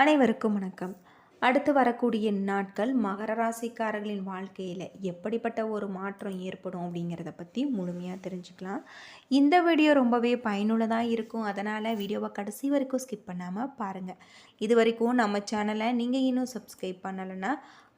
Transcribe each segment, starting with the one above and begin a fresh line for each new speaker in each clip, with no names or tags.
அனைவருக்கும் வணக்கம். அடுத்து வரக்கூடிய நாட்கள் மகர ராசிக்காரர்களின் வாழ்க்கையில் எப்படிப்பட்ட ஒரு மாற்றம் ஏற்படும் அப்படிங்கிறத பற்றி முழுமையாக தெரிஞ்சுக்கலாம். இந்த வீடியோ ரொம்பவே பயனுள்ளதாக இருக்கும். அதனால் வீடியோவை கடைசி வரைக்கும் ஸ்கிப் பண்ணாமல் பாருங்கள் இது வரைக்கும் நம்ம சேனலை நீங்கள் இன்னும் சப்ஸ்கிரைப் பண்ணலைன்னா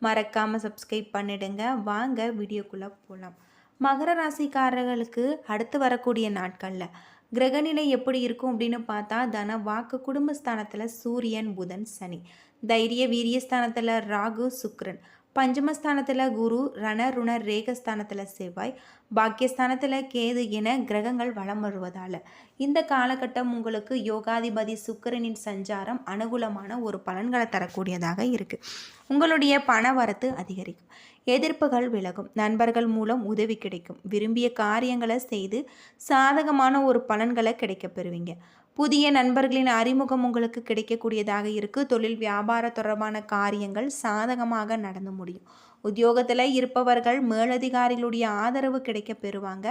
மறக்காமல் சப்ஸ்கிரைப் பண்ணிடுங்க. வாங்க வீடியோக்குள்ளே போகலாம் மகர ராசிக்காரர்களுக்கு அடுத்து வரக்கூடிய நாட்களில் கிரகநிலை எப்படி இருக்கும் அப்படின்னு பார்த்தா தன வாக்கு குடும்பஸ்தானத்தில் சூரியன் புதன் சனி. தைரிய வீரியஸ்தானத்தில் ராகு சுக்ரன் பஞ்சமஸ்தானத்தில் குரு ரண ருண ரேகஸ்தானத்தில் செவ்வாய் பாக்கியஸ்தானத்தில் கேது என கிரகங்கள் வலம் வருவதால். இந்த காலகட்டம் உங்களுக்கு யோகாதிபதி சுக்கிரனின் சஞ்சாரம் அனுகூலமான ஒரு பலன்களை தரக்கூடியதாக இருக்குது உங்களுடைய பண வரத்து அதிகரிக்கும். எதிர்ப்புகள் விலகும். நண்பர்கள் மூலம் உதவி கிடைக்கும். விரும்பிய காரியங்களை செய்து சாதகமான ஒரு பலன்களை கிடைக்கப் பெறுவீங்க. புதிய நண்பர்களின் அறிமுகம் உங்களுக்கு கிடைக்கக்கூடியதாக இருக்குது தொழில் வியாபார தொடர்பான காரியங்கள் சாதகமாக நடந்து முடியும். உத்தியோகத்தில் இருப்பவர்கள் மேலதிகாரிகளுடைய ஆதரவு கிடைக்க பெறுவாங்க.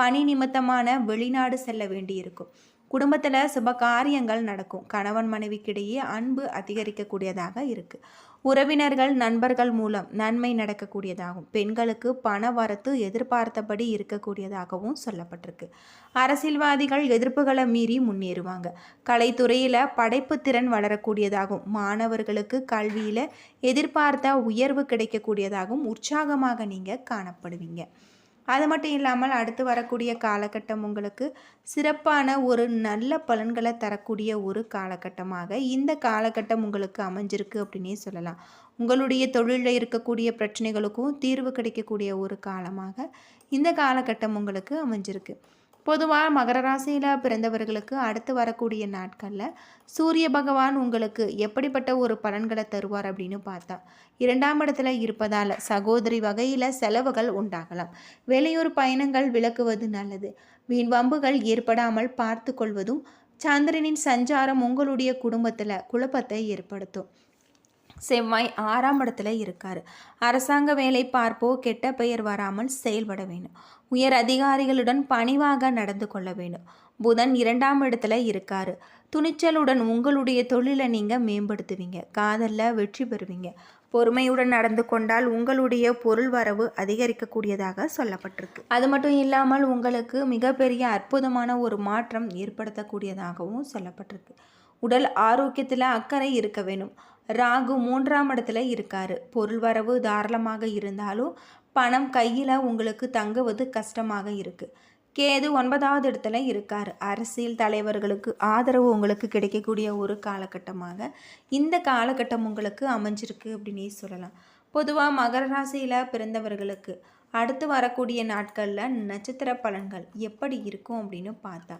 பணி நிமித்தமான வெளிநாடு செல்ல வேண்டியிருக்கும் குடும்பத்தில் சுப காரியங்கள் நடக்கும். கணவன் மனைவிக்கிடையே அன்பு அதிகரிக்கக்கூடியதாக இருக்குது உறவினர்கள் நண்பர்கள் மூலம் நன்மை நடக்கக்கூடியதாகும். பெண்களுக்கு பண வரத்து எதிர்பார்த்தபடி இருக்கக்கூடியதாகவும் சொல்லப்பட்டிருக்கு. அரசியல்வாதிகள் எதிர்ப்புகளை மீறி முன்னேறுவாங்க. கலைத்துறையில் படைப்பு திறன் வளரக்கூடியதாகும். மாணவர்களுக்கு கல்வியில் எதிர்பார்த்த உயர்வு கிடைக்கக்கூடியதாகவும் உற்சாகமாக நீங்கள் காணப்படுவீங்க. அது மட்டும் இல்லாமல் அடுத்து வரக்கூடிய காலகட்டம் உங்களுக்கு சிறப்பான ஒரு நல்ல பலன்களை தரக்கூடிய ஒரு காலகட்டமாக இந்த காலகட்டம் உங்களுக்கு அமைஞ்சிருக்கு அப்படின்னே சொல்லலாம். உங்களுடைய தொழிலில் இருக்கக்கூடிய பிரச்சனைகளுக்கும் தீர்வு கிடைக்கக்கூடிய ஒரு காலமாக இந்த காலகட்டம் உங்களுக்கு அமைஞ்சிருக்கு. பொதுவாக மகர ராசியில் பிறந்தவர்களுக்கு அடுத்து வரக்கூடிய நாட்களில் சூரிய பகவான் உங்களுக்கு எப்படிப்பட்ட ஒரு பலன்களை தருவார் அப்படின்னு பார்த்தா இரண்டாம் இடத்துல இருப்பதால் சகோதரி வகையில் செலவுகள் உண்டாகலாம். வெளியூர் பயணங்கள் விளக்குவது நல்லது. வீண் வம்புகள் ஏற்படாமல் பார்த்து கொள்வதும் சந்திரனின் சஞ்சாரம் உங்களுடைய குடும்பத்தில் குழப்பத்தை ஏற்படுத்தும். செவ்வாய் ஆறாம் இடத்துல இருக்கார். அரசாங்க வேலை பார்ப்போ கெட்ட பெயர் வராமல் செயல்பட வேணும் உயர் அதிகாரிகளுடன் பணிவாக நடந்து கொள்ள வேண்டும். புதன் இரண்டாம் இடத்துல இருக்காரு. துணிச்சலுடன் உங்களுடைய தொழிலை நீங்கள் மேம்படுத்துவீங்க. காதலில் வெற்றி பெறுவீங்க. பொறுமையுடன் நடந்து கொண்டால் உங்களுடைய பொருள் வரவு அதிகரிக்கக்கூடியதாக சொல்லப்பட்டிருக்கு. அது மட்டும் இல்லாமல் உங்களுக்கு மிகப்பெரிய அற்புதமான ஒரு மாற்றம் ஏற்படுத்தக்கூடியதாகவும் சொல்லப்பட்டிருக்கு. உடல் ஆரோக்கியத்தில் அக்கறை இருக்க வேணும் ராகு மூன்றாம் இடத்துல இருக்காரு. பொருள் வரவு தாராளமாக இருந்தாலும் பணம் கையில் உங்களுக்கு தங்குவது கஷ்டமாக இருக்குது கேது ஒன்பதாவது இடத்துல இருக்கார். அரசியல் தலைவர்களுக்கு ஆதரவு உங்களுக்கு கிடைக்கக்கூடிய ஒரு காலகட்டமாக இந்த காலகட்டம் உங்களுக்கு அமைஞ்சிருக்கு அப்படின்னே சொல்லலாம். பொதுவாக மகர ராசியில் பிறந்தவர்களுக்கு அடுத்து வரக்கூடிய நாட்களில் நட்சத்திர பலன்கள் எப்படி இருக்கும் அப்படின்னு பார்த்தா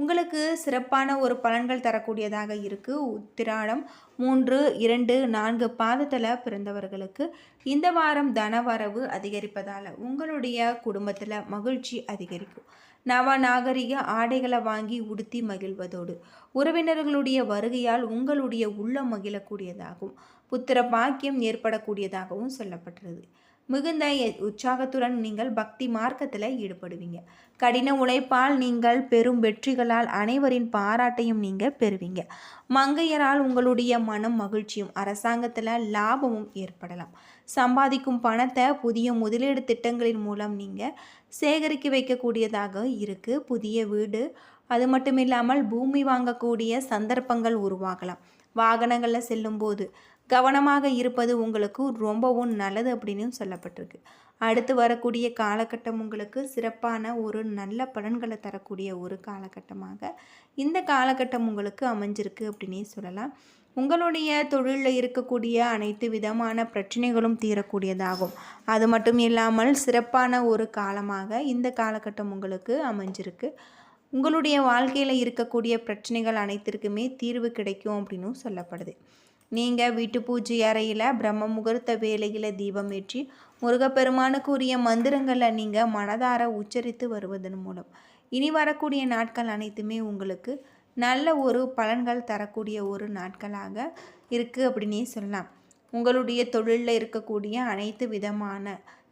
உங்களுக்கு சிறப்பான ஒரு பலன்கள் தரக்கூடியதாக இருக்குது உத்திராடம் மூன்று இரண்டு நான்கு பாதத்தில் பிறந்தவர்களுக்கு இந்த வாரம் தனவரவு அதிகரிப்பதால் உங்களுடைய குடும்பத்தில் மகிழ்ச்சி அதிகரிக்கும். நவ நாகரிக ஆடைகளை வாங்கி உடுத்தி மகிழ்வதோடு உறவினர்களுடைய வருகையால் உங்களுடைய உள்ளம் மகிழக்கூடியதாகவும் புத்திர பாக்கியம் ஏற்படக்கூடியதாகவும் சொல்லப்பட்டுள்ளது மிகுந்த உற்சாகத்துடன் நீங்கள் பக்தி மார்க்கத்தில் ஈடுபடுவீங்க. கடின உழைப்பால் நீங்கள் பெரும் வெற்றிகளால் அனைவரின் பாராட்டையும் நீங்கள் பெறுவீங்க. மங்கையரால் உங்களுடைய மனம் மகிழ்ச்சியும் அரசாங்கத்தில் லாபமும் ஏற்படலாம். சம்பாதிக்கும் பணத்தை புதிய முதலீடு திட்டங்களின் மூலம் நீங்கள் சேகரிக்க வைக்கக்கூடியதாக இருக்குது புதிய வீடு அது மட்டும் இல்லாமல் பூமி வாங்கக்கூடிய சந்தர்ப்பங்கள் உருவாகலாம். வாகனங்களில் செல்லும்போது கவனமாக இருப்பது உங்களுக்கு ரொம்பவும் நல்லது அப்படின்னு சொல்லப்பட்டிருக்கு. அடுத்து வரக்கூடிய காலகட்டம் உங்களுக்கு சிறப்பான ஒரு நல்ல பலன்களை தரக்கூடிய ஒரு காலகட்டமாக இந்த காலகட்டம் உங்களுக்கு அமைஞ்சிருக்கு அப்படின்னே சொல்லலாம். உங்களுடைய தொழிலில் இருக்கக்கூடிய அனைத்து விதமான பிரச்சனைகளும் தீரக்கூடியதாகும். அது மட்டும் இல்லாமல் சிறப்பான ஒரு காலமாக இந்த காலகட்டம் உங்களுக்கு அமைஞ்சிருக்கு. உங்களுடைய வாழ்க்கையில் இருக்கக்கூடிய பிரச்சனைகள் அனைத்திற்குமே தீர்வு கிடைக்கும் அப்படின்னும் சொல்லப்படுது. நீங்கள் வீட்டு பூஜை அறையில் பிரம்ம முகூர்த்த வேலையில் தீபம் ஏற்றி முருகப்பெருமானுக்கு உரிய மந்திரங்களை நீங்கள் மனதார உச்சரித்து வருவதன் மூலம். இனி வரக்கூடிய நாட்கள் அனைத்துமே உங்களுக்கு நல்ல ஒரு பலன்கள் தரக்கூடிய ஒரு நாட்களாக இருக்குது அப்படின்னே சொல்லலாம். உங்களுடைய தொழிலில் இருக்கக்கூடிய அனைத்து விதமான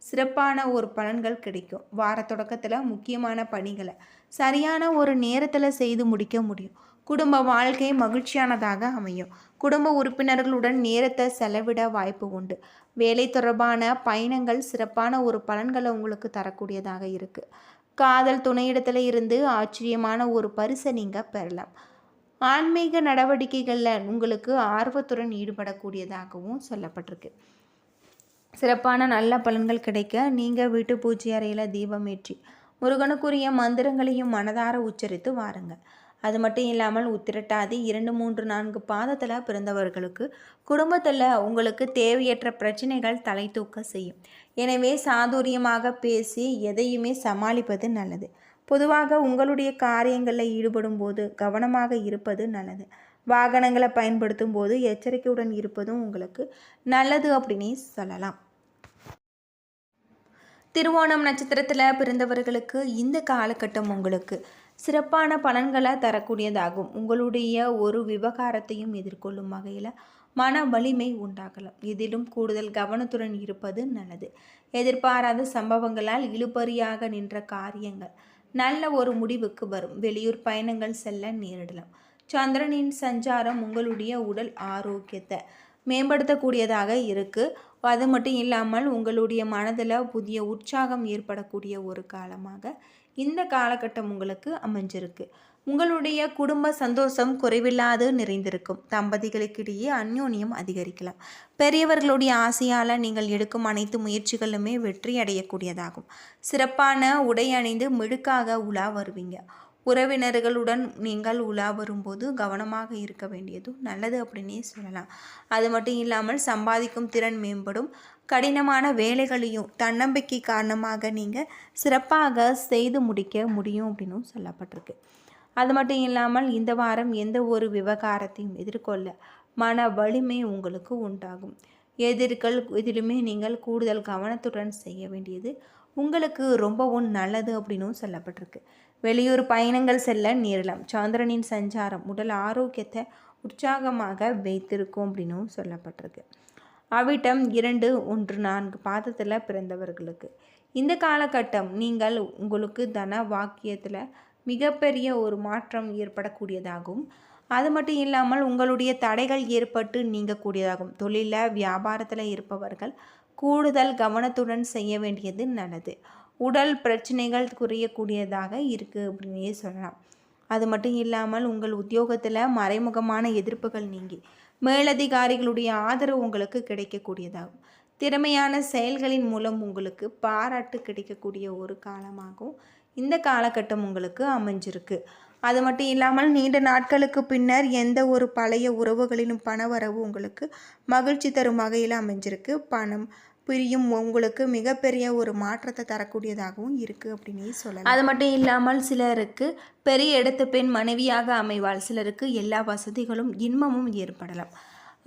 சிறப்பான ஒரு பலன்கள் கிடைக்கும். வார தொடக்கத்தில் முக்கியமான பணிகளை சரியான ஒரு நேரத்தில் செய்து முடிக்க முடியும். குடும்ப வாழ்க்கை மகிழ்ச்சியானதாக அமையும். குடும்ப உறுப்பினர்களுடன் நேரத்தை செலவிட வாய்ப்பு உண்டு. வேலை தொடர்பான பயணங்கள் சிறப்பான ஒரு பலன்களை உங்களுக்கு தரக்கூடியதாக இருக்குது காதல் துணையிடத்தில் இருந்து ஆச்சரியமான ஒரு பரிசை நீங்கள் பெறலாம். ஆன்மீக நடவடிக்கைகளில் உங்களுக்கு ஆர்வத்துடன் ஈடுபடக்கூடியதாகவும் சொல்லப்பட்டிருக்கு. சிறப்பான நல்ல பலன்கள் கிடைக்க நீங்கள் வீட்டு பூஜை அறையில் தீபம் ஏற்றி முருகனுக்குரிய மந்திரங்களையும் மனதார உச்சரித்து வாருங்கள் அது மட்டும் இல்லாமல் உத்திரட்டாதி இரண்டு மூன்று நான்கு பாதத்தில் பிறந்தவர்களுக்கு குடும்பத்தில் உங்களுக்கு தேவையற்ற பிரச்சனைகள் தலை தூக்க செய்யும். எனவே சாதுரியமாக பேசி எதையுமே சமாளிப்பது நல்லது. பொதுவாக உங்களுடைய காரியங்களில் ஈடுபடும் போது கவனமாக இருப்பது நல்லது. வாகனங்களை பயன்படுத்தும் போது எச்சரிக்கையுடன் இருப்பதும் உங்களுக்கு நல்லது அப்படின்னு சொல்லலாம். திருவோணம் நட்சத்திரத்தில் பிறந்தவர்களுக்கு இந்த காலகட்டம் உங்களுக்கு சிறப்பான பலன்களை தரக்கூடியதாகும். உங்களுடைய ஒரு விவகாரத்தையும் எதிர்கொள்ளும் வகையில் மன வலிமை உண்டாகலாம். இதிலும் கூடுதல் கவனத்துடன் இருப்பது நல்லது. எதிர்பாராத சம்பவங்களால் இழுபறியாக நின்ற காரியங்கள் நல்ல ஒரு முடிவுக்கு வரும். வெளியூர் பயணங்கள் செல்ல நேரிடலாம். சந்திரனின் சஞ்சாரம் உங்களுடைய உடல் ஆரோக்கியத்தை மேம்படுத்தக்கூடியதாக இருக்குது அது மட்டும் இல்லாமல் உங்களுடைய மனதில் புதிய உற்சாகம் ஏற்படக்கூடிய ஒரு காலமாக இந்த காலகட்டம் உங்களுக்கு அமைஞ்சிருக்கு. உங்களுடைய குடும்ப சந்தோஷம் குறைவில்லாது நிறைந்திருக்கும். தம்பதிகளுக்கிடையே அந்யோன்யம் அதிகரிக்கலாம். பெரியவர்களுடைய ஆசையால் நீங்கள் எடுக்கும் அனைத்து முயற்சிகளுமே வெற்றி அடையக்கூடியதாகும் சிறப்பான உடை அணிந்து மிடுக்காக உலா வருவீங்க. உறவினர்களுடன் நீங்கள் உலா வரும்போது கவனமாக இருக்க வேண்டியதும் நல்லது அப்படின்னே சொல்லலாம். அது மட்டும் இல்லாமல் சம்பாதிக்கும் திறன் மேம்படும். கடினமான வேலைகளையும் தன்னம்பிக்கை காரணமாக நீங்கள் சிறப்பாக செய்து முடிக்க முடியும் அப்படின்னும் சொல்லப்பட்டிருக்கு. அது மட்டும் இல்லாமல் இந்த வாரம் எந்த ஒரு விவகாரத்தையும் எதிர்கொள்ள மன வலிமை உங்களுக்கு உண்டாகும். எதிர்கள் இதிலுமே நீங்கள் கூடுதல் கவனத்துடன் செய்ய வேண்டியது உங்களுக்கு ரொம்பவும் நல்லது அப்படின்னும் சொல்லப்பட்டிருக்கு. வெளியூர் பயணங்கள் செல்ல நேரலாம் சந்திரனின் சஞ்சாரம் உடல் ஆரோக்கியத்தை உற்சாகமாக வைத்திருக்கும் அப்படின்னும் சொல்லப்பட்டிருக்கு. அவிட்டம் இரண்டு ஒன்று நான்கு பாதத்தில் பிறந்தவர்களுக்கு. இந்த காலகட்டம் நீங்கள் உங்களுக்கு தன வாக்கியத்தில் மிகப்பெரிய ஒரு மாற்றம் ஏற்படக்கூடியதாகும். அது மட்டும் இல்லாமல் உங்களுடைய தடைகள் ஏற்பட்டு நீங்கக்கூடியதாகும். தொழிலில் வியாபாரத்தில் இருப்பவர்கள் கூடுதல் கவனத்துடன் செய்ய வேண்டியது நல்லது. உடல் பிரச்சனைகள் குறையக்கூடியதாக இருக்குது அப்படின்னே சொல்லலாம். அது மட்டும் இல்லாமல் உங்கள் உத்தியோகத்தில் மறைமுகமான எதிர்ப்புகள் நீங்கி மேலதிகாரிகளுடைய ஆதரவு உங்களுக்கு கிடைக்கக்கூடியதாகும். திறமையான செயல்களின் மூலம் உங்களுக்கு பாராட்டு கிடைக்கக்கூடிய ஒரு காலமாகவும் இந்த காலகட்டம் உங்களுக்கு அமைஞ்சிருக்கு. அது மட்டும் இல்லாமல் நீண்ட நாட்களுக்கு பின்னர் எந்த ஒரு பழைய உறவுகளிலும் பணவரவு உங்களுக்கு மகிழ்ச்சி தரும் வகையில் அமைஞ்சிருக்கு. பணம் பிரியும் உங்களுக்கு மிகப்பெரிய ஒரு மாற்றத்தை தரக்கூடியதாகவும் இருக்குது அப்படின்னு சொல்லலாம். அது மட்டும் இல்லாமல் சிலருக்கு பெரிய இடத்து பெண் மனைவியாக அமைவாள். சிலருக்கு எல்லா வசதிகளும் இன்பமும் ஏற்படலாம்.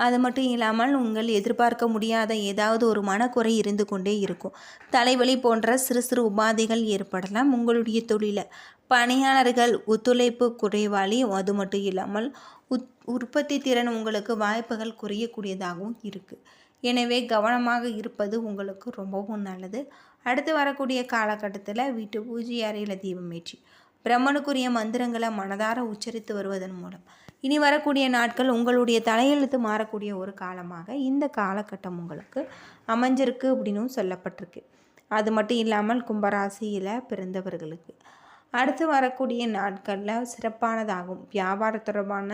அது மட்டும் இல்லாமல் உங்கள் எதிர்பார்க்க முடியாத ஏதாவது ஒரு மனக்குறை இருந்து கொண்டே இருக்கும். தலைவலி போன்ற சிறு சிறு உபாதைகள் ஏற்படலாம். உங்களுடைய தொழிலை பணியாளர்கள் ஒத்துழைப்பு குறைவாளி அது மட்டும் இல்லாமல் உத் உற்பத்தி திறன் உங்களுக்கு வாய்ப்புகள் குறையக்கூடியதாகவும் இருக்குது எனவே கவனமாக இருப்பது உங்களுக்கு ரொம்பவும் நல்லது. அடுத்து வரக்கூடிய காலகட்டத்தில் வீட்டு பூஜை அறையில் தீபம் ஏற்றி பிரம்மனுக்குரிய மந்திரங்களை மனதார உச்சரித்து வருவதன் மூலம். இனி வரக்கூடிய நாட்கள் உங்களுடைய தலையெழுத்து மாறக்கூடிய ஒரு காலமாக இந்த காலகட்டம் உங்களுக்கு அமைஞ்சிருக்கு அப்படின்னும் சொல்லப்பட்டிருக்கு. அது மட்டும் இல்லாமல் கும்பராசியில் பிறந்தவர்களுக்கு. அடுத்து வரக்கூடிய நாட்களில் சிறப்பானதாகும். வியாபார தொடர்பான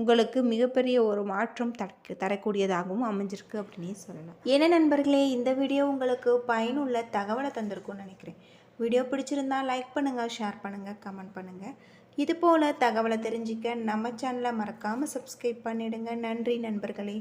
உங்களுக்கு மிகப்பெரிய ஒரு மாற்றம் தர தரக்கூடியதாகவும் அமைஞ்சிருக்கு அப்படின்னே சொல்லலாம். என்ன நண்பர்களே இந்த வீடியோ உங்களுக்கு பயனுள்ள தகவலை தந்திருக்கும்னு நினைக்கிறேன். வீடியோ பிடிச்சிருந்தா லைக் பண்ணுங்கள் ஷேர் பண்ணுங்கள் கமெண்ட் பண்ணுங்கள் இது போல் தகவலை தெரிஞ்சிக்க நம்ம சேனலை மறக்காமல் சப்ஸ்கிரைப் பண்ணிவிடுங்க நன்றி நண்பர்களே.